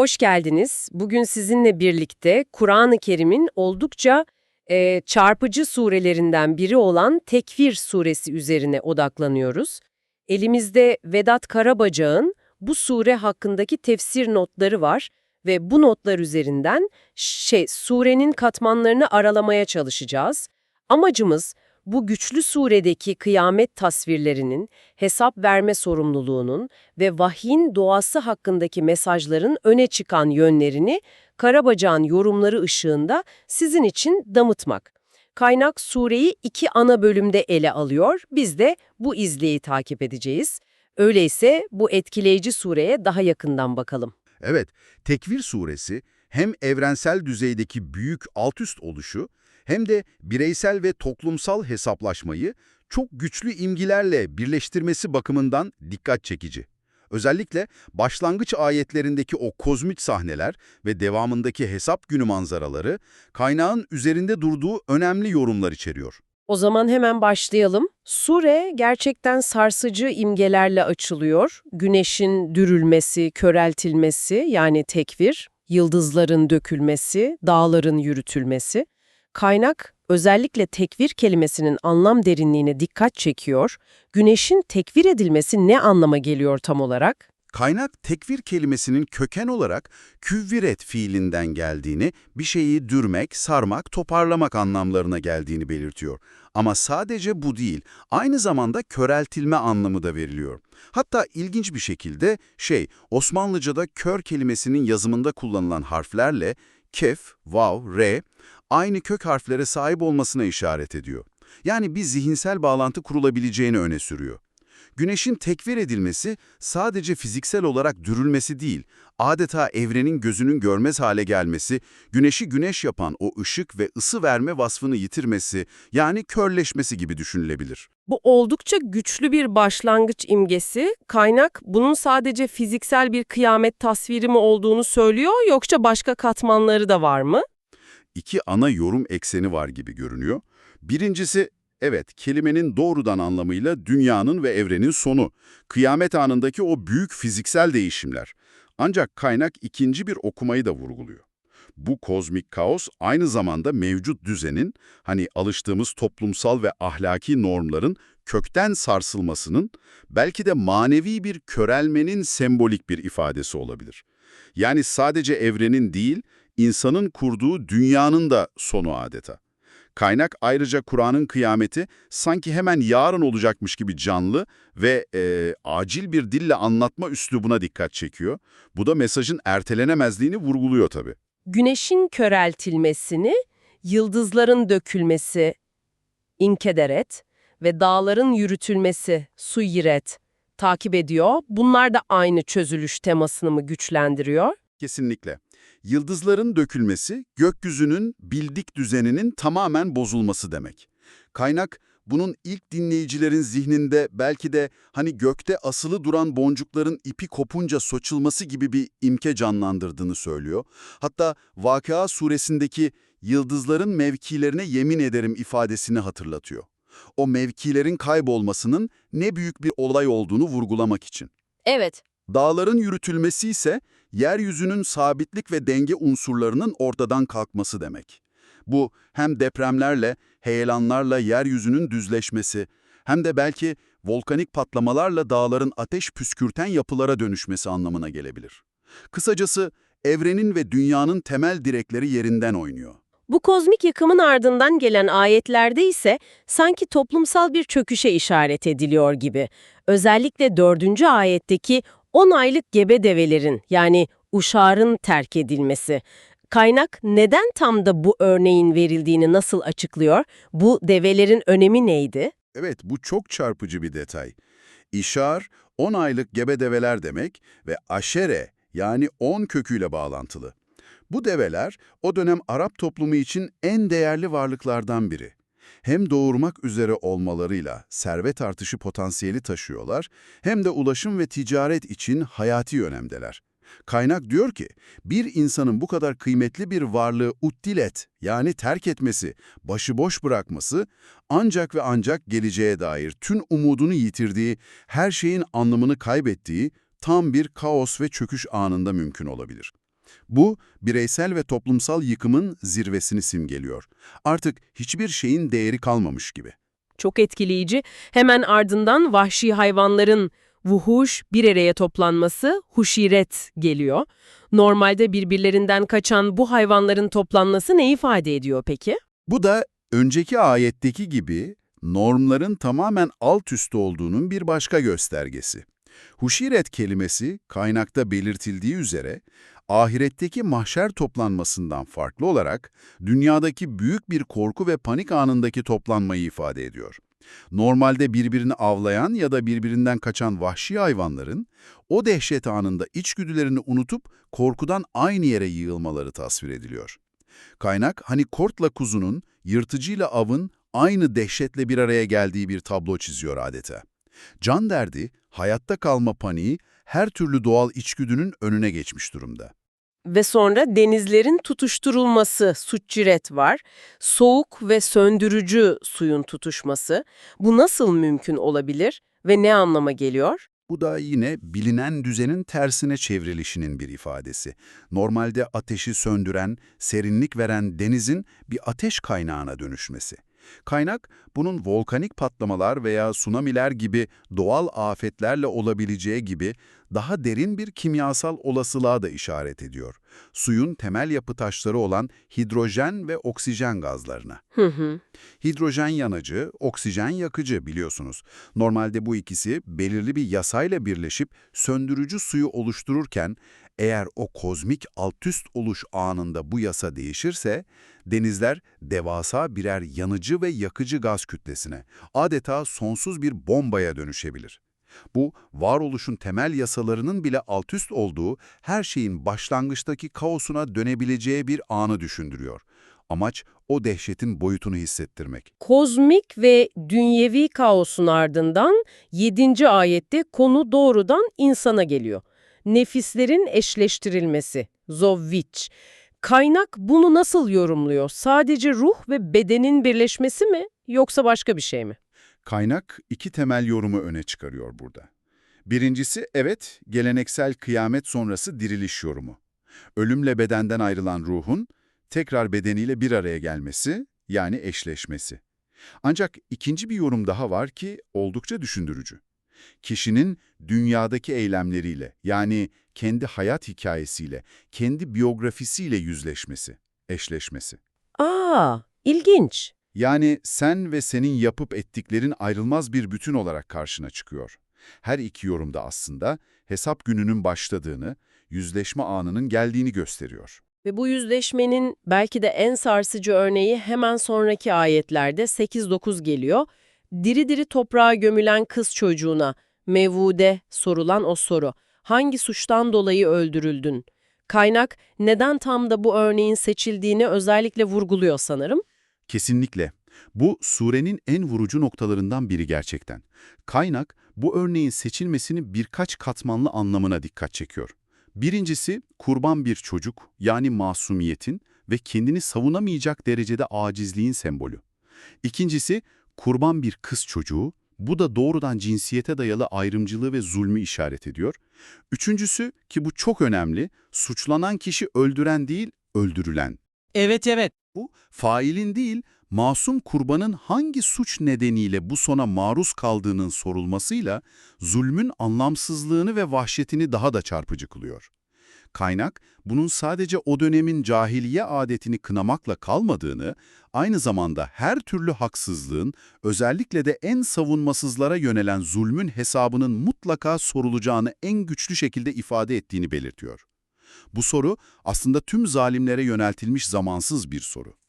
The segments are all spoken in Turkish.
Hoş geldiniz. Bugün sizinle birlikte Kur'an-ı Kerim'in oldukça e, çarpıcı surelerinden biri olan Tekvir suresi üzerine odaklanıyoruz. Elimizde Vedat Karabacak'ın bu sure hakkındaki tefsir notları var ve bu notlar üzerinden şey surenin katmanlarını aralamaya çalışacağız. Amacımız bu güçlü suredeki kıyamet tasvirlerinin, hesap verme sorumluluğunun ve vahyin doğası hakkındaki mesajların öne çıkan yönlerini Karabacak'ın yorumları ışığında sizin için damıtmak. Kaynak sureyi iki ana bölümde ele alıyor, biz de bu izleyi takip edeceğiz. Öyleyse bu etkileyici sureye daha yakından bakalım. Evet, Tekvir suresi hem evrensel düzeydeki büyük altüst oluşu hem de bireysel ve toplumsal hesaplaşmayı çok güçlü imgilerle birleştirmesi bakımından dikkat çekici. Özellikle başlangıç ayetlerindeki o kozmik sahneler ve devamındaki hesap günü manzaraları kaynağın üzerinde durduğu önemli yorumlar içeriyor. O zaman hemen başlayalım. Sure gerçekten sarsıcı imgelerle açılıyor. Güneşin dürülmesi, köreltilmesi yani tekvir, yıldızların dökülmesi, dağların yürütülmesi. Kaynak özellikle tekvir kelimesinin anlam derinliğine dikkat çekiyor. Güneşin tekvir edilmesi ne anlama geliyor tam olarak? Kaynak tekvir kelimesinin köken olarak küvviret fiilinden geldiğini, bir şeyi dürmek, sarmak, toparlamak anlamlarına geldiğini belirtiyor. Ama sadece bu değil, aynı zamanda köreltilme anlamı da veriliyor. Hatta ilginç bir şekilde şey, Osmanlıca'da kör kelimesinin yazımında kullanılan harflerle kef, vav, re aynı kök harflere sahip olmasına işaret ediyor. Yani bir zihinsel bağlantı kurulabileceğini öne sürüyor. Güneşin tekvir edilmesi sadece fiziksel olarak dürülmesi değil, adeta evrenin gözünün görmez hale gelmesi, güneşi güneş yapan o ışık ve ısı verme vasfını yitirmesi, yani körleşmesi gibi düşünülebilir. Bu oldukça güçlü bir başlangıç imgesi. Kaynak bunun sadece fiziksel bir kıyamet tasviri mi olduğunu söylüyor yoksa başka katmanları da var mı? İki ana yorum ekseni var gibi görünüyor. Birincisi, evet kelimenin doğrudan anlamıyla dünyanın ve evrenin sonu, kıyamet anındaki o büyük fiziksel değişimler. Ancak kaynak ikinci bir okumayı da vurguluyor. Bu kozmik kaos aynı zamanda mevcut düzenin, hani alıştığımız toplumsal ve ahlaki normların kökten sarsılmasının, belki de manevi bir körelmenin sembolik bir ifadesi olabilir. Yani sadece evrenin değil, insanın kurduğu dünyanın da sonu adeta. Kaynak ayrıca Kur'an'ın kıyameti sanki hemen yarın olacakmış gibi canlı ve e, acil bir dille anlatma üslubuna dikkat çekiyor. Bu da mesajın ertelenemezliğini vurguluyor tabii. Güneşin köreltilmesini, yıldızların dökülmesi, inkederet ve dağların yürütülmesi, suyiret takip ediyor. Bunlar da aynı çözülüş temasını mı güçlendiriyor? Kesinlikle. Yıldızların dökülmesi, gökyüzünün bildik düzeninin tamamen bozulması demek. Kaynak, bunun ilk dinleyicilerin zihninde belki de hani gökte asılı duran boncukların ipi kopunca soçulması gibi bir imke canlandırdığını söylüyor. Hatta Vakıa suresindeki yıldızların mevkilerine yemin ederim ifadesini hatırlatıyor. O mevkilerin kaybolmasının ne büyük bir olay olduğunu vurgulamak için. Evet. Dağların yürütülmesi ise yeryüzünün sabitlik ve denge unsurlarının ortadan kalkması demek. Bu hem depremlerle, heyelanlarla yeryüzünün düzleşmesi, hem de belki volkanik patlamalarla dağların ateş püskürten yapılara dönüşmesi anlamına gelebilir. Kısacası evrenin ve dünyanın temel direkleri yerinden oynuyor. Bu kozmik yıkımın ardından gelen ayetlerde ise sanki toplumsal bir çöküşe işaret ediliyor gibi. Özellikle dördüncü ayetteki 10 aylık gebe develerin yani uşağın terk edilmesi. Kaynak neden tam da bu örneğin verildiğini nasıl açıklıyor? Bu develerin önemi neydi? Evet, bu çok çarpıcı bir detay. İşar, 10 aylık gebe develer demek ve aşere yani 10 köküyle bağlantılı. Bu develer o dönem Arap toplumu için en değerli varlıklardan biri. Hem doğurmak üzere olmalarıyla servet artışı potansiyeli taşıyorlar, hem de ulaşım ve ticaret için hayati önemdeler. Kaynak diyor ki, bir insanın bu kadar kıymetli bir varlığı uttilet yani terk etmesi, başıboş bırakması ancak ve ancak geleceğe dair tüm umudunu yitirdiği, her şeyin anlamını kaybettiği tam bir kaos ve çöküş anında mümkün olabilir. Bu, bireysel ve toplumsal yıkımın zirvesini simgeliyor. Artık hiçbir şeyin değeri kalmamış gibi. Çok etkileyici. Hemen ardından vahşi hayvanların vuhuş bir araya toplanması huşiret geliyor. Normalde birbirlerinden kaçan bu hayvanların toplanması ne ifade ediyor peki? Bu da önceki ayetteki gibi normların tamamen alt üst olduğunun bir başka göstergesi. Huşiret kelimesi kaynakta belirtildiği üzere ahiretteki mahşer toplanmasından farklı olarak dünyadaki büyük bir korku ve panik anındaki toplanmayı ifade ediyor. Normalde birbirini avlayan ya da birbirinden kaçan vahşi hayvanların o dehşet anında içgüdülerini unutup korkudan aynı yere yığılmaları tasvir ediliyor. Kaynak hani kortla kuzunun, yırtıcıyla avın aynı dehşetle bir araya geldiği bir tablo çiziyor adeta. Can derdi, hayatta kalma paniği her türlü doğal içgüdünün önüne geçmiş durumda. Ve sonra denizlerin tutuşturulması, suçciret var. Soğuk ve söndürücü suyun tutuşması. Bu nasıl mümkün olabilir ve ne anlama geliyor? Bu da yine bilinen düzenin tersine çevrilişinin bir ifadesi. Normalde ateşi söndüren, serinlik veren denizin bir ateş kaynağına dönüşmesi. Kaynak, bunun volkanik patlamalar veya tsunamiler gibi doğal afetlerle olabileceği gibi daha derin bir kimyasal olasılığa da işaret ediyor. Suyun temel yapı taşları olan hidrojen ve oksijen gazlarına. Hı hı. Hidrojen yanıcı, oksijen yakıcı biliyorsunuz. Normalde bu ikisi belirli bir yasayla birleşip söndürücü suyu oluştururken eğer o kozmik altüst oluş anında bu yasa değişirse denizler devasa birer yanıcı ve yakıcı gaz kütlesine, adeta sonsuz bir bombaya dönüşebilir. Bu, varoluşun temel yasalarının bile altüst olduğu, her şeyin başlangıçtaki kaosuna dönebileceği bir anı düşündürüyor. Amaç o dehşetin boyutunu hissettirmek. Kozmik ve dünyevi kaosun ardından 7. ayette konu doğrudan insana geliyor. Nefislerin eşleştirilmesi, zovviç. Kaynak bunu nasıl yorumluyor? Sadece ruh ve bedenin birleşmesi mi yoksa başka bir şey mi? Kaynak iki temel yorumu öne çıkarıyor burada. Birincisi evet, geleneksel kıyamet sonrası diriliş yorumu. Ölümle bedenden ayrılan ruhun tekrar bedeniyle bir araya gelmesi, yani eşleşmesi. Ancak ikinci bir yorum daha var ki oldukça düşündürücü. Kişinin dünyadaki eylemleriyle, yani kendi hayat hikayesiyle, kendi biyografisiyle yüzleşmesi, eşleşmesi. Aa, ilginç. Yani sen ve senin yapıp ettiklerin ayrılmaz bir bütün olarak karşına çıkıyor. Her iki yorumda aslında hesap gününün başladığını, yüzleşme anının geldiğini gösteriyor. Ve bu yüzleşmenin belki de en sarsıcı örneği hemen sonraki ayetlerde 8-9 geliyor. Diri diri toprağa gömülen kız çocuğuna, Mevude sorulan o soru. Hangi suçtan dolayı öldürüldün? Kaynak neden tam da bu örneğin seçildiğini özellikle vurguluyor sanırım. Kesinlikle. Bu surenin en vurucu noktalarından biri gerçekten. Kaynak bu örneğin seçilmesini birkaç katmanlı anlamına dikkat çekiyor. Birincisi kurban bir çocuk yani masumiyetin ve kendini savunamayacak derecede acizliğin sembolü. İkincisi kurban bir kız çocuğu, bu da doğrudan cinsiyete dayalı ayrımcılığı ve zulmü işaret ediyor. Üçüncüsü ki bu çok önemli, suçlanan kişi öldüren değil, öldürülen. Evet evet. Bu, failin değil, masum kurbanın hangi suç nedeniyle bu sona maruz kaldığının sorulmasıyla zulmün anlamsızlığını ve vahşetini daha da çarpıcı kılıyor. Kaynak, bunun sadece o dönemin cahiliye adetini kınamakla kalmadığını, aynı zamanda her türlü haksızlığın, özellikle de en savunmasızlara yönelen zulmün hesabının mutlaka sorulacağını en güçlü şekilde ifade ettiğini belirtiyor. Bu soru aslında tüm zalimlere yöneltilmiş zamansız bir soru.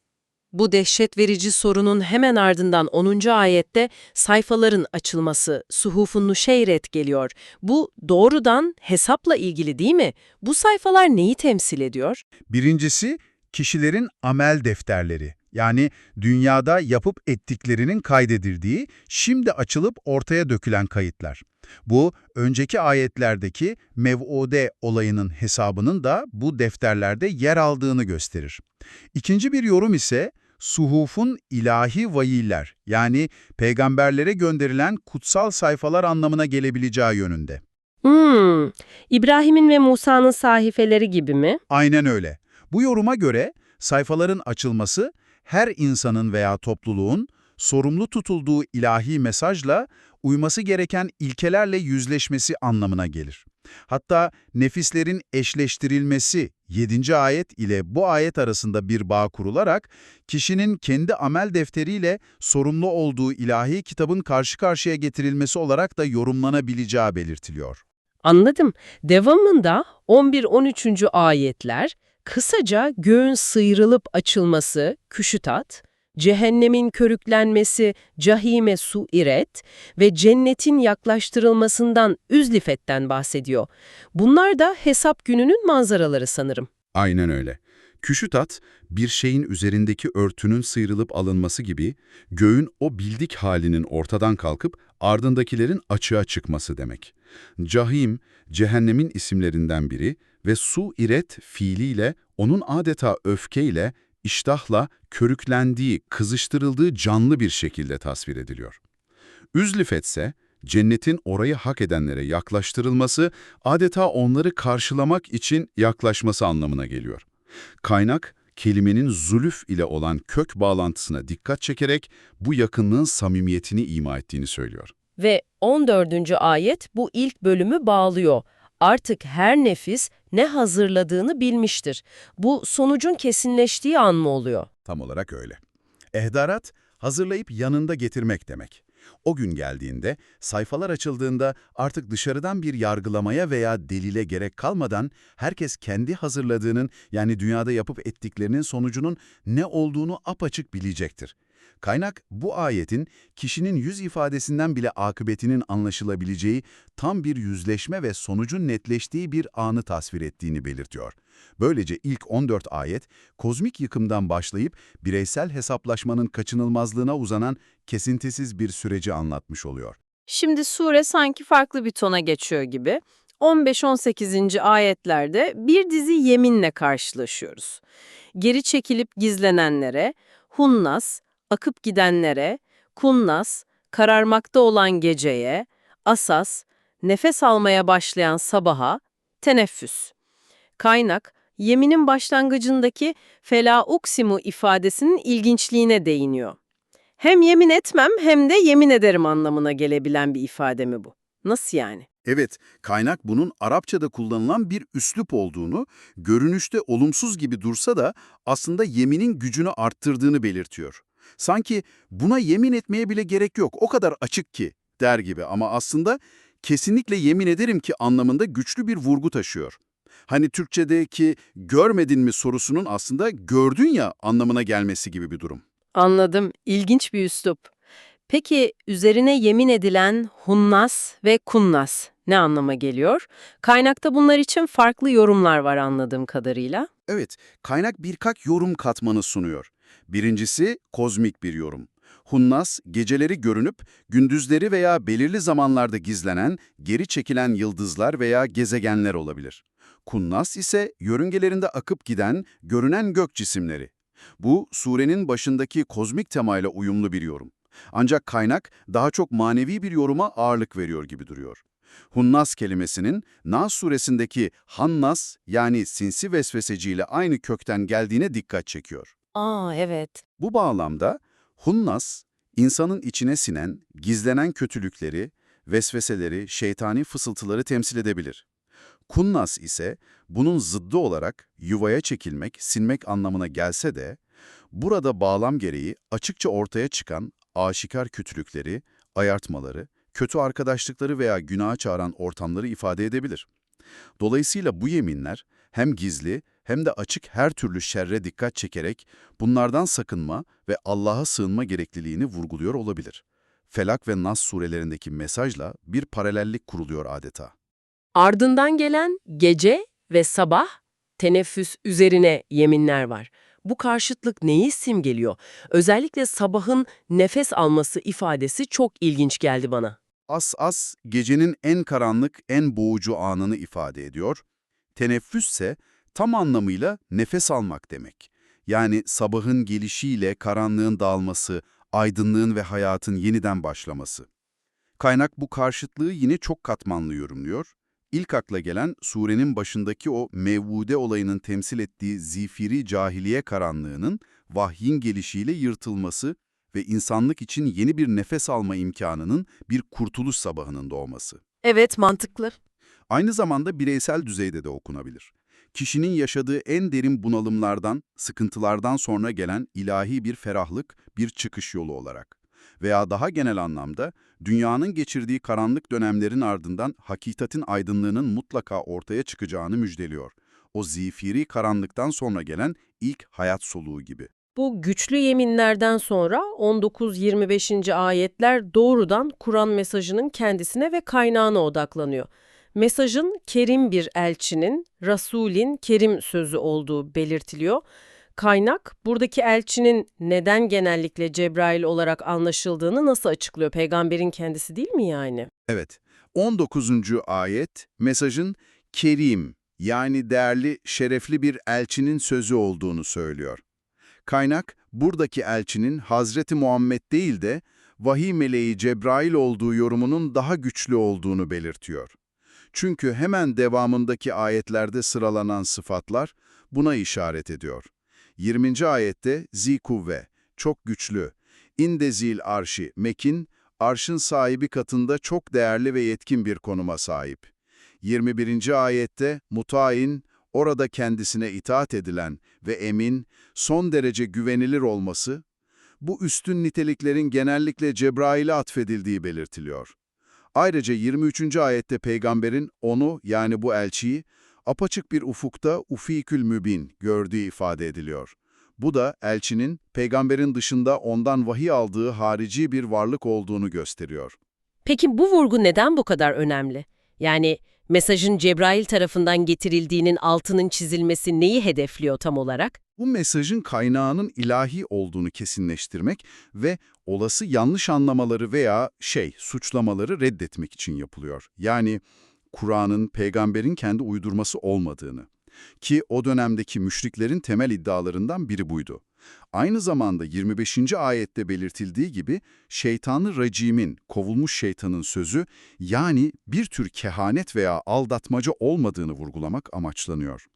Bu dehşet verici sorunun hemen ardından 10. ayette sayfaların açılması, suhufun nuşeyret geliyor. Bu doğrudan hesapla ilgili değil mi? Bu sayfalar neyi temsil ediyor? Birincisi, kişilerin amel defterleri. Yani dünyada yapıp ettiklerinin kaydedildiği, şimdi açılıp ortaya dökülen kayıtlar. Bu, önceki ayetlerdeki mev'ude olayının hesabının da bu defterlerde yer aldığını gösterir. İkinci bir yorum ise, suhufun ilahi vahiyler, yani peygamberlere gönderilen kutsal sayfalar anlamına gelebileceği yönünde. Hmm, İbrahim'in ve Musa'nın sahifeleri gibi mi? Aynen öyle. Bu yoruma göre sayfaların açılması her insanın veya topluluğun sorumlu tutulduğu ilahi mesajla uyması gereken ilkelerle yüzleşmesi anlamına gelir. Hatta nefislerin eşleştirilmesi 7. ayet ile bu ayet arasında bir bağ kurularak kişinin kendi amel defteriyle sorumlu olduğu ilahi kitabın karşı karşıya getirilmesi olarak da yorumlanabileceği belirtiliyor. Anladım. Devamında 11-13. ayetler kısaca göğün sıyrılıp açılması, küşütat, cehennemin körüklenmesi, cahime su iret ve cennetin yaklaştırılmasından üzlifetten bahsediyor. Bunlar da hesap gününün manzaraları sanırım. Aynen öyle. Küşütat, bir şeyin üzerindeki örtünün sıyrılıp alınması gibi, göğün o bildik halinin ortadan kalkıp ardındakilerin açığa çıkması demek. Cahim, cehennemin isimlerinden biri ve su iret fiiliyle onun adeta öfkeyle, iştahla körüklendiği, kızıştırıldığı canlı bir şekilde tasvir ediliyor. Üzlifet ise cennetin orayı hak edenlere yaklaştırılması, adeta onları karşılamak için yaklaşması anlamına geliyor. Kaynak, kelimenin zulüf ile olan kök bağlantısına dikkat çekerek bu yakınlığın samimiyetini ima ettiğini söylüyor. Ve 14. ayet bu ilk bölümü bağlıyor. Artık her nefis ne hazırladığını bilmiştir. Bu sonucun kesinleştiği an mı oluyor? Tam olarak öyle. Ehdarat, hazırlayıp yanında getirmek demek. O gün geldiğinde, sayfalar açıldığında artık dışarıdan bir yargılamaya veya delile gerek kalmadan herkes kendi hazırladığının yani dünyada yapıp ettiklerinin sonucunun ne olduğunu apaçık bilecektir. Kaynak bu ayetin kişinin yüz ifadesinden bile akıbetinin anlaşılabileceği tam bir yüzleşme ve sonucun netleştiği bir anı tasvir ettiğini belirtiyor. Böylece ilk 14 ayet, kozmik yıkımdan başlayıp bireysel hesaplaşmanın kaçınılmazlığına uzanan kesintisiz bir süreci anlatmış oluyor. Şimdi sure sanki farklı bir tona geçiyor gibi. 15-18. ayetlerde bir dizi yeminle karşılaşıyoruz. Geri çekilip gizlenenlere, hunnas, akıp gidenlere, kunnas, kararmakta olan geceye, asas, nefes almaya başlayan sabaha, teneffüs. Kaynak, yeminin başlangıcındaki fela uksimu ifadesinin ilginçliğine değiniyor. Hem yemin etmem hem de yemin ederim anlamına gelebilen bir ifade mi bu? Nasıl yani? Evet, kaynak bunun Arapçada kullanılan bir üslup olduğunu, görünüşte olumsuz gibi dursa da aslında yeminin gücünü arttırdığını belirtiyor. Sanki buna yemin etmeye bile gerek yok, o kadar açık ki der gibi ama aslında kesinlikle yemin ederim ki anlamında güçlü bir vurgu taşıyor. Hani Türkçedeki görmedin mi sorusunun aslında gördün ya anlamına gelmesi gibi bir durum. Anladım. İlginç bir üslup. Peki üzerine yemin edilen hunnas ve kunnas ne anlama geliyor? Kaynakta bunlar için farklı yorumlar var anladığım kadarıyla. Evet, kaynak birkaç yorum katmanı sunuyor. Birincisi kozmik bir yorum. Hunnas, geceleri görünüp gündüzleri veya belirli zamanlarda gizlenen, geri çekilen yıldızlar veya gezegenler olabilir. Kunnas ise yörüngelerinde akıp giden, görünen gök cisimleri. Bu, surenin başındaki kozmik temayla uyumlu bir yorum. Ancak kaynak daha çok manevi bir yoruma ağırlık veriyor gibi duruyor. Hunnas kelimesinin Nas suresindeki Hannas yani sinsi vesveseciyle aynı kökten geldiğine dikkat çekiyor. Aa evet. Bu bağlamda Hunnas, insanın içine sinen, gizlenen kötülükleri, vesveseleri, şeytani fısıltıları temsil edebilir. Kunnas ise bunun zıddı olarak yuvaya çekilmek, sinmek anlamına gelse de, burada bağlam gereği açıkça ortaya çıkan aşikar kötülükleri, ayartmaları, kötü arkadaşlıkları veya günaha çağıran ortamları ifade edebilir. Dolayısıyla bu yeminler hem gizli hem de açık her türlü şerre dikkat çekerek bunlardan sakınma ve Allah'a sığınma gerekliliğini vurguluyor olabilir. Felak ve Nas surelerindeki mesajla bir paralellik kuruluyor adeta. Ardından gelen gece ve sabah teneffüs üzerine yeminler var. Bu karşıtlık neyi simgeliyor? Özellikle sabahın nefes alması ifadesi çok ilginç geldi bana. As-as gecenin en karanlık, en boğucu anını ifade ediyor. Teneffüs ise tam anlamıyla nefes almak demek. Yani sabahın gelişiyle karanlığın dağılması, aydınlığın ve hayatın yeniden başlaması. Kaynak bu karşıtlığı yine çok katmanlı yorumluyor. İlk akla gelen surenin başındaki o mevvude olayının temsil ettiği zifiri cahiliye karanlığının vahyin gelişiyle yırtılması ve insanlık için yeni bir nefes alma imkanının bir kurtuluş sabahının doğması. Evet, mantıklı. Aynı zamanda bireysel düzeyde de okunabilir. Kişinin yaşadığı en derin bunalımlardan, sıkıntılardan sonra gelen ilahi bir ferahlık, bir çıkış yolu olarak. Veya daha genel anlamda, dünyanın geçirdiği karanlık dönemlerin ardından hakikatin aydınlığının mutlaka ortaya çıkacağını müjdeliyor. O zifiri karanlıktan sonra gelen ilk hayat soluğu gibi. Bu güçlü yeminlerden sonra 19-25. ayetler doğrudan Kur'an mesajının kendisine ve kaynağına odaklanıyor. Mesajın kerim bir elçinin, Rasul'in kerim sözü olduğu belirtiliyor. Kaynak, buradaki elçinin neden genellikle Cebrail olarak anlaşıldığını nasıl açıklıyor? Peygamberin kendisi değil mi yani? Evet, 19. ayet mesajın kerim yani değerli, şerefli bir elçinin sözü olduğunu söylüyor. Kaynak, buradaki elçinin Hazreti Muhammed değil de vahiy meleği Cebrail olduğu yorumunun daha güçlü olduğunu belirtiyor. Çünkü hemen devamındaki ayetlerde sıralanan sıfatlar buna işaret ediyor. 20. ayette zikuvve, çok güçlü, indezil arşi, mekin, arşın sahibi katında çok değerli ve yetkin bir konuma sahip. 21. ayette mutain, orada kendisine itaat edilen ve emin, son derece güvenilir olması, bu üstün niteliklerin genellikle Cebrail'e atfedildiği belirtiliyor. Ayrıca 23. ayette peygamberin onu yani bu elçiyi apaçık bir ufukta ufikül mübin gördüğü ifade ediliyor. Bu da elçinin peygamberin dışında ondan vahiy aldığı harici bir varlık olduğunu gösteriyor. Peki bu vurgu neden bu kadar önemli? Yani mesajın Cebrail tarafından getirildiğinin altının çizilmesi neyi hedefliyor tam olarak? Bu mesajın kaynağının ilahi olduğunu kesinleştirmek ve olası yanlış anlamaları veya şey, suçlamaları reddetmek için yapılıyor. Yani Kur'an'ın peygamberin kendi uydurması olmadığını. Ki o dönemdeki müşriklerin temel iddialarından biri buydu. Aynı zamanda 25. ayette belirtildiği gibi şeytanı racimin, kovulmuş şeytanın sözü yani bir tür kehanet veya aldatmaca olmadığını vurgulamak amaçlanıyor.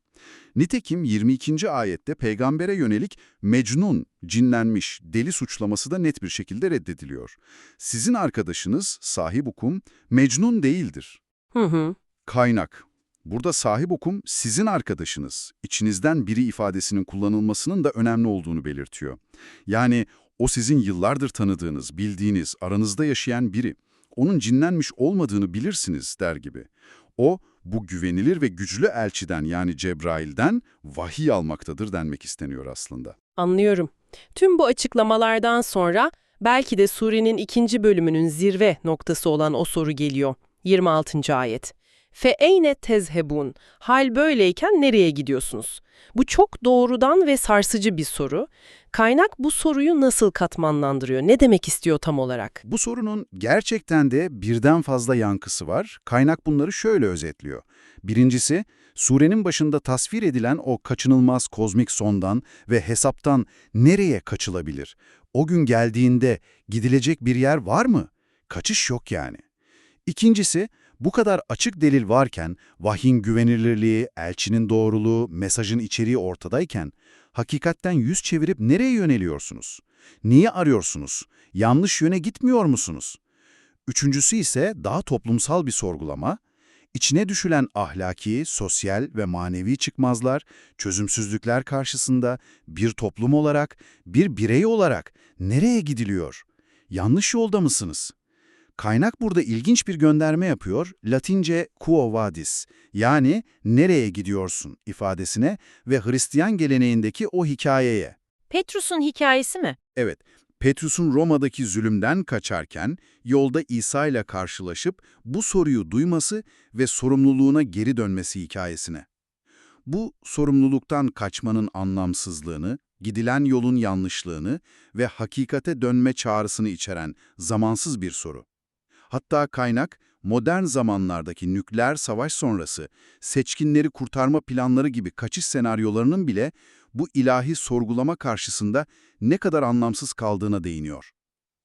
Nitekim 22. ayette peygambere yönelik mecnun, cinlenmiş, deli suçlaması da net bir şekilde reddediliyor. Sizin arkadaşınız, sahip hukum, mecnun değildir. Hı hı. Kaynak. Burada sahip hukum sizin arkadaşınız, içinizden biri ifadesinin kullanılmasının da önemli olduğunu belirtiyor. Yani o sizin yıllardır tanıdığınız, bildiğiniz, aranızda yaşayan biri. Onun cinlenmiş olmadığını bilirsiniz der gibi. O, bu güvenilir ve güçlü elçiden yani Cebrail'den vahiy almaktadır denmek isteniyor aslında. Anlıyorum. Tüm bu açıklamalardan sonra belki de surenin ikinci bölümünün zirve noktası olan o soru geliyor. 26. ayet. Fe eyne tezhebun. Hal böyleyken nereye gidiyorsunuz? Bu çok doğrudan ve sarsıcı bir soru. Kaynak bu soruyu nasıl katmanlandırıyor? Ne demek istiyor tam olarak? Bu sorunun gerçekten de birden fazla yankısı var. Kaynak bunları şöyle özetliyor. Birincisi, surenin başında tasvir edilen o kaçınılmaz kozmik sondan ve hesaptan nereye kaçılabilir? O gün geldiğinde gidilecek bir yer var mı? Kaçış yok yani. İkincisi, bu kadar açık delil varken, vahyin güvenilirliği, elçinin doğruluğu, mesajın içeriği ortadayken, hakikatten yüz çevirip nereye yöneliyorsunuz? Niye arıyorsunuz? Yanlış yöne gitmiyor musunuz? Üçüncüsü ise daha toplumsal bir sorgulama. İçine düşülen ahlaki, sosyal ve manevi çıkmazlar, çözümsüzlükler karşısında bir toplum olarak, bir birey olarak nereye gidiliyor? Yanlış yolda mısınız? Kaynak burada ilginç bir gönderme yapıyor, Latince quo vadis, yani nereye gidiyorsun ifadesine ve Hristiyan geleneğindeki o hikayeye. Petrus'un hikayesi mi? Evet, Petrus'un Roma'daki zulümden kaçarken yolda İsa ile karşılaşıp bu soruyu duyması ve sorumluluğuna geri dönmesi hikayesine. Bu sorumluluktan kaçmanın anlamsızlığını, gidilen yolun yanlışlığını ve hakikate dönme çağrısını içeren zamansız bir soru. Hatta kaynak, modern zamanlardaki nükleer savaş sonrası seçkinleri kurtarma planları gibi kaçış senaryolarının bile bu ilahi sorgulama karşısında ne kadar anlamsız kaldığına değiniyor.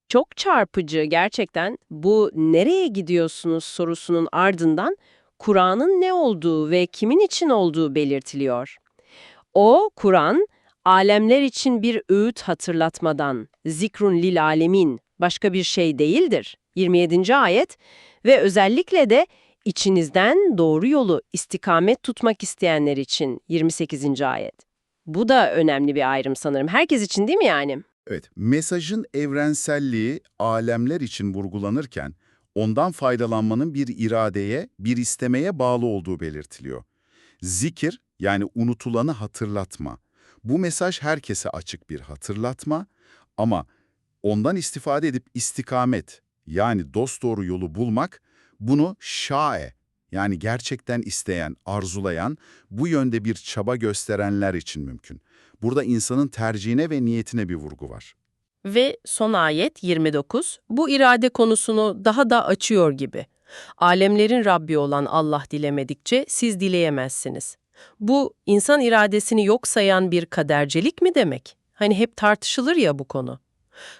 Çok çarpıcı gerçekten bu nereye gidiyorsunuz sorusunun ardından Kur'an'ın ne olduğu ve kimin için olduğu belirtiliyor. O, Kur'an, alemler için bir öğüt hatırlatmadan, zikrun lil alemin, başka bir şey değildir. 27. ayet ve özellikle de içinizden doğru yolu istikamet tutmak isteyenler için 28. ayet. Bu da önemli bir ayrım sanırım. Herkes için değil mi yani? Evet, mesajın evrenselliği alemler için vurgulanırken, ondan faydalanmanın bir iradeye, bir istemeye bağlı olduğu belirtiliyor. Zikir, yani unutulanı hatırlatma. Bu mesaj herkese açık bir hatırlatma ama ondan istifade edip istikamet, yani dosdoğru yolu bulmak, bunu şae, yani gerçekten isteyen, arzulayan, bu yönde bir çaba gösterenler için mümkün. Burada insanın tercihine ve niyetine bir vurgu var. Ve son ayet 29 bu irade konusunu daha da açıyor gibi. Alemlerin Rabbi olan Allah dilemedikçe siz dileyemezsiniz. Bu insan iradesini yok sayan bir kadercilik mi demek? Hani hep tartışılır ya bu konu.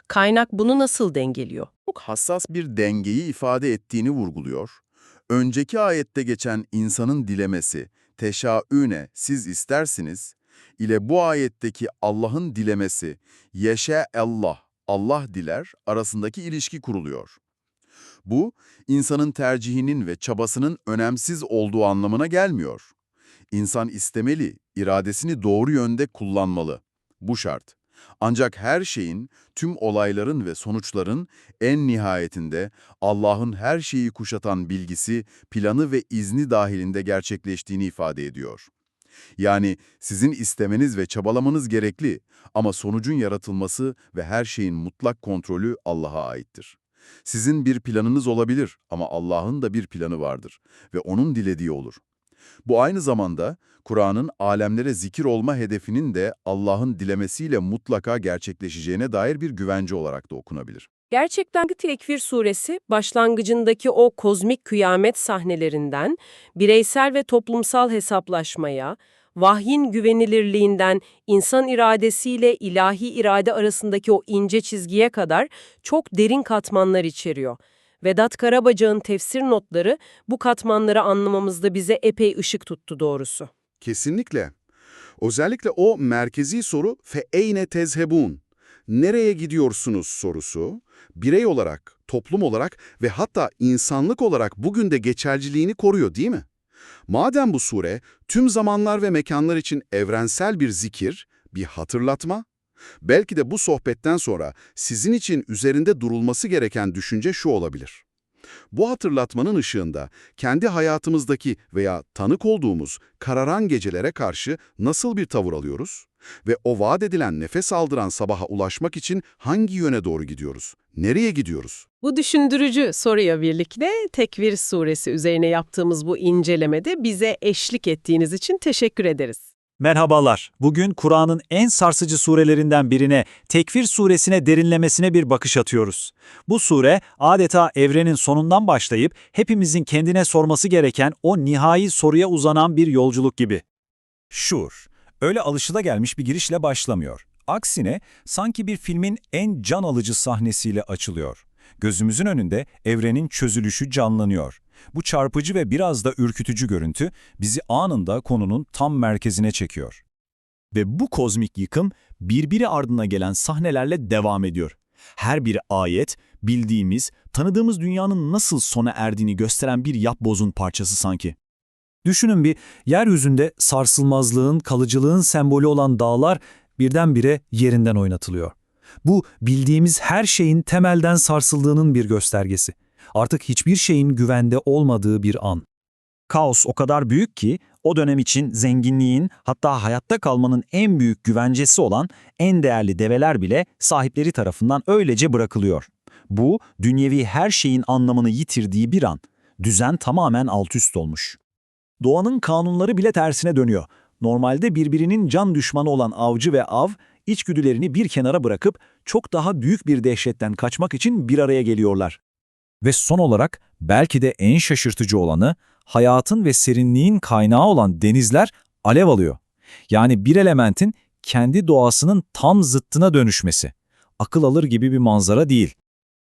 Kaynak bunu nasıl dengeliyor? çok hassas bir dengeyi ifade ettiğini vurguluyor. Önceki ayette geçen insanın dilemesi, teşaüne siz istersiniz, ile bu ayetteki Allah'ın dilemesi, yeşe Allah, Allah diler arasındaki ilişki kuruluyor. Bu, insanın tercihinin ve çabasının önemsiz olduğu anlamına gelmiyor. İnsan istemeli, iradesini doğru yönde kullanmalı. Bu şart. Ancak her şeyin, tüm olayların ve sonuçların en nihayetinde Allah'ın her şeyi kuşatan bilgisi, planı ve izni dahilinde gerçekleştiğini ifade ediyor. Yani sizin istemeniz ve çabalamanız gerekli ama sonucun yaratılması ve her şeyin mutlak kontrolü Allah'a aittir. Sizin bir planınız olabilir ama Allah'ın da bir planı vardır ve O'nun dilediği olur. Bu aynı zamanda Kur'an'ın alemlere zikir olma hedefinin de Allah'ın dilemesiyle mutlaka gerçekleşeceğine dair bir güvence olarak da okunabilir. Gerçekten Tekvir suresi başlangıcındaki o kozmik kıyamet sahnelerinden bireysel ve toplumsal hesaplaşmaya, vahyin güvenilirliğinden insan iradesiyle ilahi irade arasındaki o ince çizgiye kadar çok derin katmanlar içeriyor. Vedat Karabacak'ın tefsir notları bu katmanları anlamamızda bize epey ışık tuttu doğrusu. Kesinlikle. Özellikle o merkezi soru fe eyne tezhebun? Nereye gidiyorsunuz sorusu, birey olarak, toplum olarak ve hatta insanlık olarak bugün de geçerliliğini koruyor değil mi? Madem bu sure tüm zamanlar ve mekanlar için evrensel bir zikir, bir hatırlatma, belki de bu sohbetten sonra sizin için üzerinde durulması gereken düşünce şu olabilir. Bu hatırlatmanın ışığında kendi hayatımızdaki veya tanık olduğumuz kararan gecelere karşı nasıl bir tavır alıyoruz? Ve o vaat edilen nefes aldıran sabaha ulaşmak için hangi yöne doğru gidiyoruz? Nereye gidiyoruz? Bu düşündürücü soruya birlikte Tekvir suresi üzerine yaptığımız bu incelemede bize eşlik ettiğiniz için teşekkür ederiz. Merhabalar. Bugün Kur'an'ın en sarsıcı surelerinden birine, Tekvir suresine derinlemesine bir bakış atıyoruz. Bu sure adeta evrenin sonundan başlayıp hepimizin kendine sorması gereken o nihai soruya uzanan bir yolculuk gibi. Şur, öyle alışılagelmiş bir girişle başlamıyor. Aksine sanki bir filmin en can alıcı sahnesiyle açılıyor. Gözümüzün önünde evrenin çözülüşü canlanıyor. Bu çarpıcı ve biraz da ürkütücü görüntü bizi anında konunun tam merkezine çekiyor. Ve bu kozmik yıkım birbiri ardına gelen sahnelerle devam ediyor. Her bir ayet, bildiğimiz, tanıdığımız dünyanın nasıl sona erdiğini gösteren bir yapbozun parçası sanki. Düşünün bir, yeryüzünde sarsılmazlığın, kalıcılığın sembolü olan dağlar birdenbire yerinden oynatılıyor. Bu, bildiğimiz her şeyin temelden sarsıldığının bir göstergesi. Artık hiçbir şeyin güvende olmadığı bir an. Kaos o kadar büyük ki, o dönem için zenginliğin, hatta hayatta kalmanın en büyük güvencesi olan en değerli develer bile sahipleri tarafından öylece bırakılıyor. Bu, dünyevi her şeyin anlamını yitirdiği bir an. Düzen tamamen altüst olmuş. Doğanın kanunları bile tersine dönüyor. Normalde birbirinin can düşmanı olan avcı ve av, içgüdülerini bir kenara bırakıp çok daha büyük bir dehşetten kaçmak için bir araya geliyorlar. Ve son olarak belki de en şaşırtıcı olanı, hayatın ve serinliğin kaynağı olan denizler alev alıyor. Yani bir elementin kendi doğasının tam zıttına dönüşmesi. Akıl alır gibi bir manzara değil.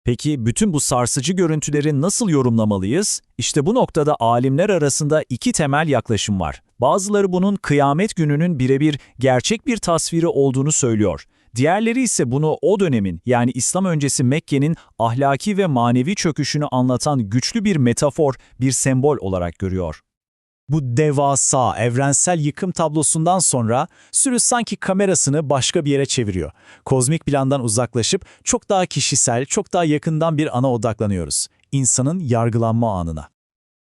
Peki bütün bu sarsıcı görüntüleri nasıl yorumlamalıyız? İşte bu noktada alimler arasında iki temel yaklaşım var. Bazıları bunun kıyamet gününün birebir gerçek bir tasviri olduğunu söylüyor. Diğerleri ise bunu o dönemin yani İslam öncesi Mekke'nin ahlaki ve manevi çöküşünü anlatan güçlü bir metafor, bir sembol olarak görüyor. Bu devasa, evrensel yıkım tablosundan sonra sürü sanki kamerasını başka bir yere çeviriyor. Kozmik plandan uzaklaşıp çok daha kişisel, çok daha yakından bir ana odaklanıyoruz. İnsanın yargılanma anına.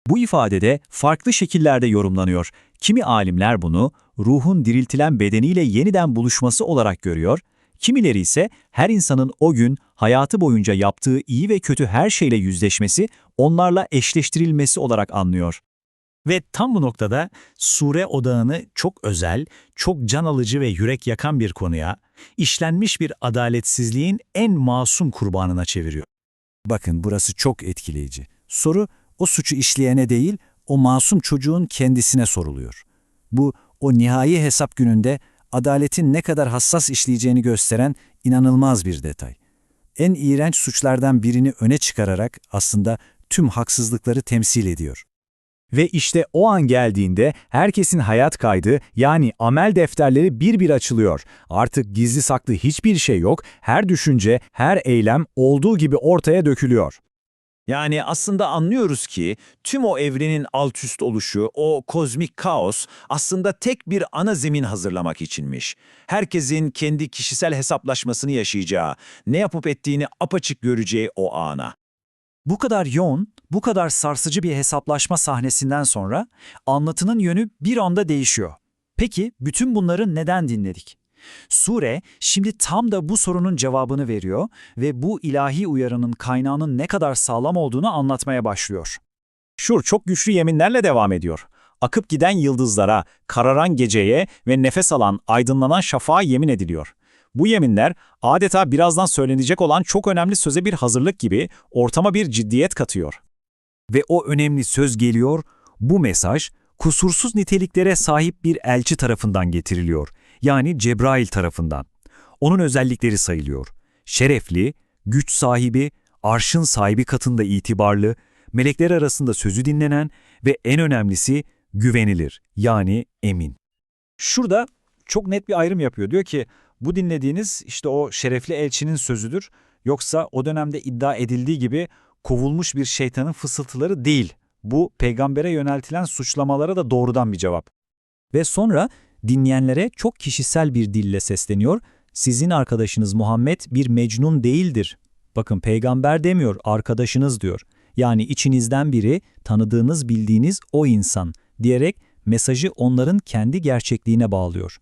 Bu ifadede farklı şekillerde yorumlanıyor. Kimi alimler bunu ruhun diriltilen bedeniyle yeniden buluşması olarak görüyor, kimileri ise her insanın o gün hayatı boyunca yaptığı iyi ve kötü her şeyle yüzleşmesi, onlarla eşleştirilmesi olarak anlıyor. Ve tam bu noktada sure odağını çok özel, çok can alıcı ve yürek yakan bir konuya, işlenmiş bir adaletsizliğin en masum kurbanına çeviriyor. Bakın burası çok etkileyici. Soru o suçu işleyene değil, o masum çocuğun kendisine soruluyor. Bu o nihai hesap gününde adaletin ne kadar hassas işleyeceğini gösteren inanılmaz bir detay. En iğrenç suçlardan birini öne çıkararak aslında tüm haksızlıkları temsil ediyor. Ve işte o an geldiğinde herkesin hayat kaydı yani amel defterleri bir bir açılıyor. Artık gizli saklı hiçbir şey yok, her düşünce, her eylem olduğu gibi ortaya dökülüyor. Yani aslında anlıyoruz ki tüm o evrenin alt üst oluşu, o kozmik kaos aslında tek bir ana zemin hazırlamak içinmiş. Herkesin kendi kişisel hesaplaşmasını yaşayacağı, ne yapıp ettiğini apaçık göreceği o ana. Bu kadar yoğun, bu kadar sarsıcı bir hesaplaşma sahnesinden sonra anlatının yönü bir anda değişiyor. Peki bütün bunları neden dinledik? Sure şimdi tam da bu sorunun cevabını veriyor ve bu ilahi uyarının kaynağının ne kadar sağlam olduğunu anlatmaya başlıyor. Şur çok güçlü yeminlerle devam ediyor. Akıp giden yıldızlara, kararan geceye ve nefes alan, aydınlanan şafağa yemin ediliyor. Bu yeminler adeta birazdan söylenecek olan çok önemli söze bir hazırlık gibi ortama bir ciddiyet katıyor. Ve o önemli söz geliyor, bu mesaj kusursuz niteliklere sahip bir elçi tarafından getiriliyor. Yani Cebrail tarafından. Onun özellikleri sayılıyor. Şerefli, güç sahibi, arşın sahibi katında itibarlı, melekler arasında sözü dinlenen ve en önemlisi güvenilir yani emin. Şurada çok net bir ayrım yapıyor. Diyor ki bu dinlediğiniz işte o şerefli elçinin sözüdür. Yoksa o dönemde iddia edildiği gibi kovulmuş bir şeytanın fısıltıları değil. Bu peygambere yöneltilen suçlamalara da doğrudan bir cevap. Ve sonra dinleyenlere çok kişisel bir dille sesleniyor. Sizin arkadaşınız Muhammed bir mecnun değildir. Bakın peygamber demiyor, arkadaşınız diyor. Yani içinizden biri, tanıdığınız, bildiğiniz o insan diyerek mesajı onların kendi gerçekliğine bağlıyor.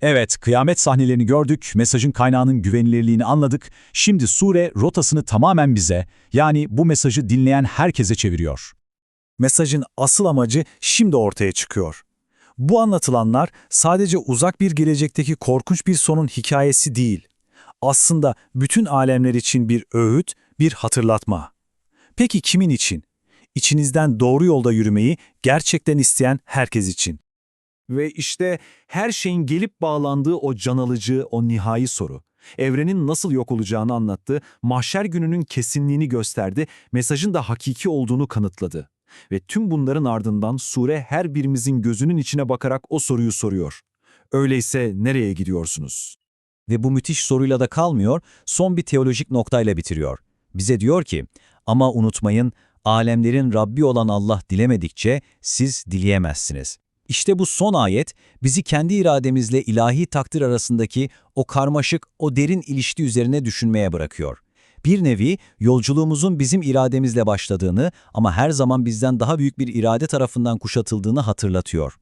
Evet, kıyamet sahnelerini gördük, mesajın kaynağının güvenilirliğini anladık. Şimdi sure rotasını tamamen bize, yani bu mesajı dinleyen herkese çeviriyor. Mesajın asıl amacı şimdi ortaya çıkıyor. Bu anlatılanlar sadece uzak bir gelecekteki korkunç bir sonun hikayesi değil. Aslında bütün alemler için bir öğüt, bir hatırlatma. Peki kimin için? İçinizden doğru yolda yürümeyi gerçekten isteyen herkes için. Ve işte her şeyin gelip bağlandığı o can alıcı, o nihai soru. Evrenin nasıl yok olacağını anlattı, mahşer gününün kesinliğini gösterdi, mesajın da hakiki olduğunu kanıtladı. Ve tüm bunların ardından sure her birimizin gözünün içine bakarak o soruyu soruyor. Öyleyse nereye gidiyorsunuz? Ve bu müthiş soruyla da kalmıyor, son bir teolojik noktayla bitiriyor. Bize diyor ki, ama unutmayın, alemlerin Rabbi olan Allah dilemedikçe siz dileyemezsiniz. İşte bu son ayet bizi kendi irademizle ilahi takdir arasındaki o karmaşık, o derin ilişki üzerine düşünmeye bırakıyor. Bir nevi yolculuğumuzun bizim irademizle başladığını ama her zaman bizden daha büyük bir irade tarafından kuşatıldığını hatırlatıyor.